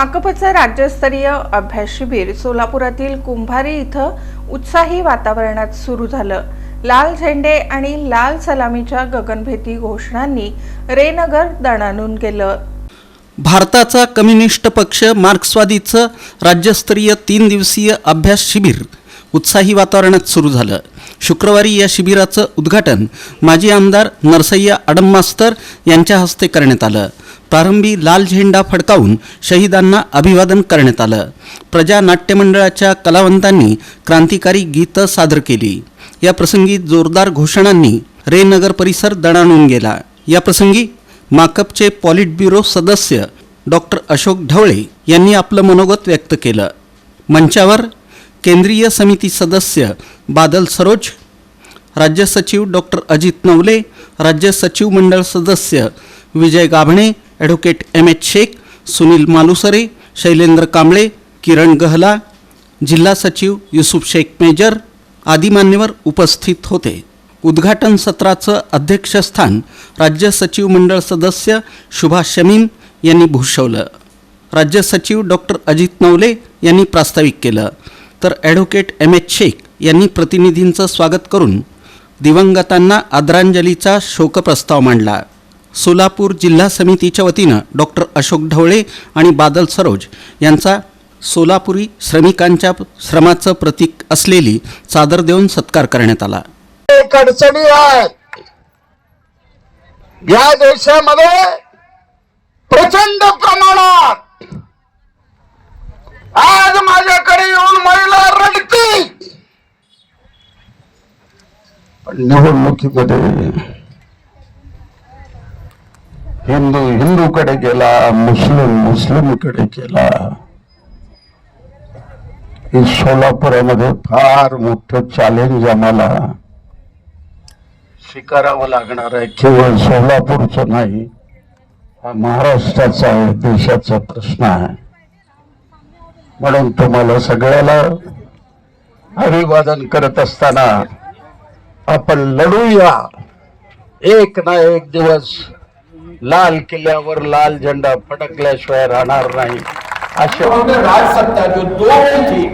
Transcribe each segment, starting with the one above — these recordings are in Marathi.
माकपचं राज्यस्तरीय अभ्यास शिबिर सोलापुरातील कुंभारी इथं उत्साही वातावरणात सुरू झालं. लाल झेंडे आणि लाल सलामीच्या गगनभेदी घोषणांनी रेनगर दणानून गेलं. भारताचा कम्युनिस्ट पक्ष मार्क्सवादीचं राज्यस्तरीय तीन दिवसीय अभ्यास शिबिर उत्साही वातावरणात सुरू झालं. शुक्रवारी या शिबिराचं उद्घाटन माजी आमदार नरसय्या अडम मास्तर यांच्या हस्ते करण्यात आलं. प्रारंभी लाल झेंडा फडकावून शहीदांना अभिवादन करण्यात आलं. प्रजा नाट्य मंडळाच्या कलावंतांनी क्रांतिकारी गीतं सादर केली. या प्रसंगी जोरदार घोषणांनी रेनगर परिसर दणाणून गेला. या प्रसंगी माकपचे पॉलिट ब्युरो सदस्य डॉक्टर अशोक ढवळे यांनी आपलं मनोगत व्यक्त केलं. मंचावर केंद्रीय समिती सदस्य बादल सरोज राज्य सचिव डॉक्टर अजित नवले राज्य सचिव मंडळ सदस्य Vijay Gabhane advocate M H Shaikh Sunil Malusare Shailendra Kamble Kiran Gahala जिल्हा सचिव युसुफ शेख मेजर आदी मान्यवर उपस्थित होते. उद्घाटन सत्राचं अध्यक्षस्थान राज्य सचिव मंडळ सदस्य सुभाष शमीम यांनी भूषवलं. राज्य सचिव डॉक्टर अजित नवले यांनी प्रास्ताविक केलं. तर ॲडव्होकेट एम एच शेख यांनी प्रतिनिधींचं स्वागत करून दिवंगतांना आदरांजलीचा शोकप्रस्ताव मांडला. सोलापूर जिल्हा समितीच्या वतीनं डॉक्टर अशोक ढवळे आणि बादल सरोज यांचा सोलापुरी श्रमिकांच्या श्रमाचं प्रतीक असलेली चादर देऊन सत्कार करण्यात आला. एक अडचणी आहेत या देशामध्ये प्रचंड प्रमाणात आज माझ्याकडे निवडणुकीमध्ये हिंदू हिंदूकडे गेला मुस्लिम मुस्लिमकडे गेला हे सोलापुरामध्ये फार मोठं चॅलेंज आम्हाला स्वीकारावं लागणार आहे. केवळ सोलापूरचं नाही हा महाराष्ट्राचा आहे देशाचा प्रश्न आहे. म्हणून तुम्हाला सगळ्याला अभिवादन करत असताना आपण लढूया एक ना एक दिवस लाल किल्ल्यावर लाल झेंडा फडकल्याशिवाय राहणार नाही. अशा राज सत्ता जो दो थी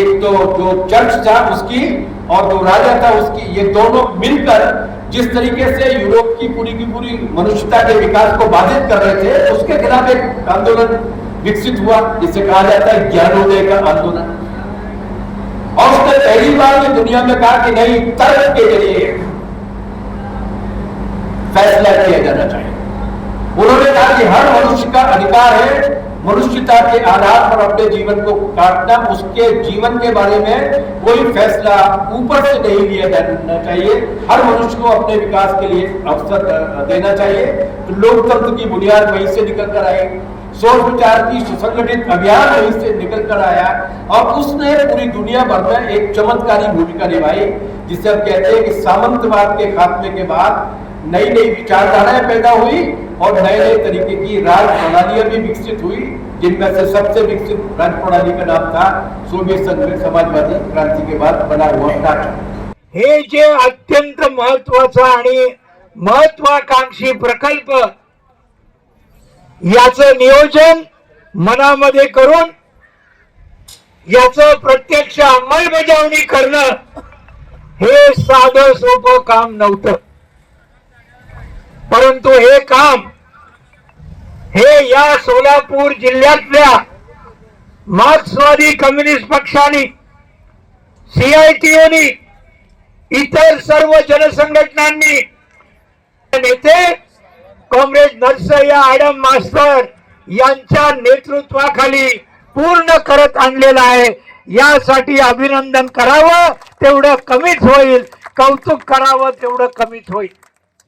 एक तो जो चर्च था उसकी और जो राजा था उसकी, ये दोनों मिलकर जिस तरीके से यूरोप की पूरी की पूरी मनुष्यता के विकास को बाधित कर रहे थे, उसके खिलाफ एक आंदोलन विकसित हुआ, जिसे कहा जाता है ज्ञानोदय का आंदोलन। उसने पहली बार में दुनिया में कहा कि नहीं, तर्क के ज़रिए फैसला किया जाना चाहिए। उन्होंने कहा कि हर मनुष्य का अधिकार है, मनुष्यता के आधार पर अपने जीवन को काटना, उसके जीवन के बारे में कोई फैसला ऊपर से नहीं लिया जाना चाहिए। हर मनुष्य को अपने विकास के लिए अवसर देना चाहिए। तो लोकतंत्र की बुनियाद वहीं से निकल कर आई सोच विचार की सुसंगठित अभियान वहीं से निकल कर आया और उसने पूरी दुनिया भर में एक चमत्कारी भूमिका निभाई जिसे हम कहते हैं कि सामंतवाद के खात्मे के बाद नई नई विचारधाराएं पैदा हुई और नए नए तरीके की राज प्रणालियां भी विकसित हुई जिनमें से सबसे विकसित राज प्रणाली का नाम था सोवियत संघ में समाजवादी क्रांति के बाद बना हुआ राष्ट्र हे जे अत्यंत महत्त्वाचा आणि महत्वाकांक्षी प्रकल्प याचं नियोजन मनामध्ये करून याचं प्रत्यक्ष अंमलबजावणी करणं हे साधं सोपं काम नव्हतं. परंतु हे काम हे या सोलापूर जिल्ह्यातल्या मार्क्सवादी कम्युनिस्ट पक्षाने सीआयटीओनी इतर सर्व जनसंघटनांनी नेते कॉम्रेड नरसय्या आडम मास्तर यांच्या नेतृत्वाखाली पूर्ण करत आणलेला आहे. यासाठी अभिनंदन करावं तेवढं कमीच होईल. कौतुक करावं तेवढं कमीच होईल.